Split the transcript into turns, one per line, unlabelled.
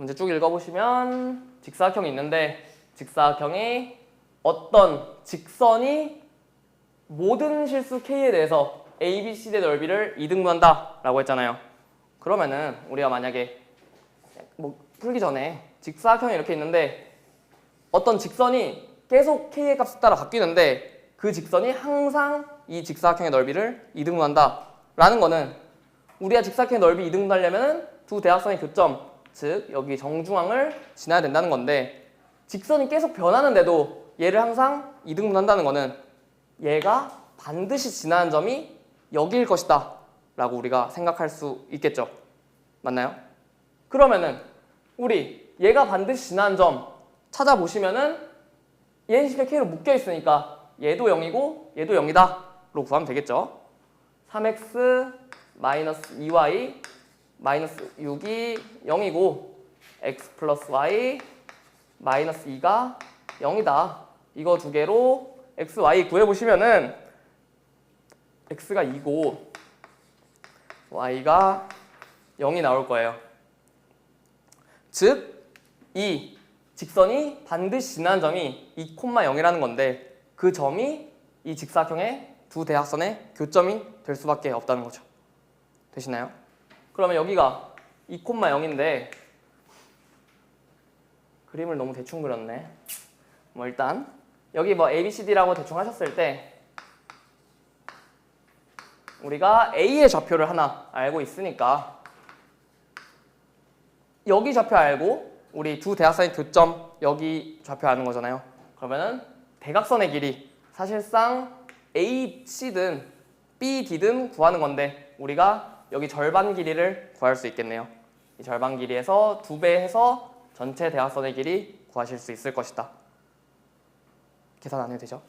문제 쭉 읽어보시면 직사각형이 있는데 직사각형이 어떤 직선이 모든 실수 k에 대해서 a, b, c의 넓이를 이등분한다 라고 했잖아요. 그러면은 우리가 만약에 뭐 풀기 전에 직사각형이 이렇게 있는데 어떤 직선이 계속 k의 값에 따라 바뀌는데 그 직선이 항상 이 직사각형의 넓이를 이등분한다 라는 거는 우리가 직사각형의 넓이 이등분하려면 두 대각선의 교점 즉 여기 정중앙을 지나야 된다는 건데 직선이 계속 변하는데도 얘를 항상 이등분한다는 거는 얘가 반드시 지나는 점이 여기일 것이다 라고 우리가 생각할 수 있겠죠 맞나요? 그러면은 우리 얘가 반드시 지나는 점 찾아보시면은 얘는 시계 K로 묶여 있으니까 얘도 0이고 얘도 0이다 로 구하면 되겠죠 3x 마이너스 2y 마이너스 6이 0이고 x 플러스 y 마이너스 2가 0이다 이거 두 개로 x, y 구해보시면은 x가 2고 y가 0이 나올 거예요 즉 이 직선이 반드시 지나는 점이 2,0이라는 건데 그 점이 이 직사각형의 두 대각선의 교점이 될 수밖에 없다는 거죠. 되시나요? 그러면 여기가 2,0인데 그림을 너무 대충 그렸네. 뭐 일단 여기 뭐 A, B, C, D라고 대충 하셨을 때 우리가 A의 좌표를 하나 알고 있으니까 여기 좌표 알고 우리 두 대각선의 교점 여기 좌표 아는 거잖아요. 그러면은 대각선의 길이 사실상 A, C든 B, D든 구하는 건데 우리가 여기 절반 길이를 구할 수 있겠네요. 이 절반 길이에서 두 배 해서 전체 대각선의 길이 구하실 수 있을 것이다. 계산 안 해도 되죠?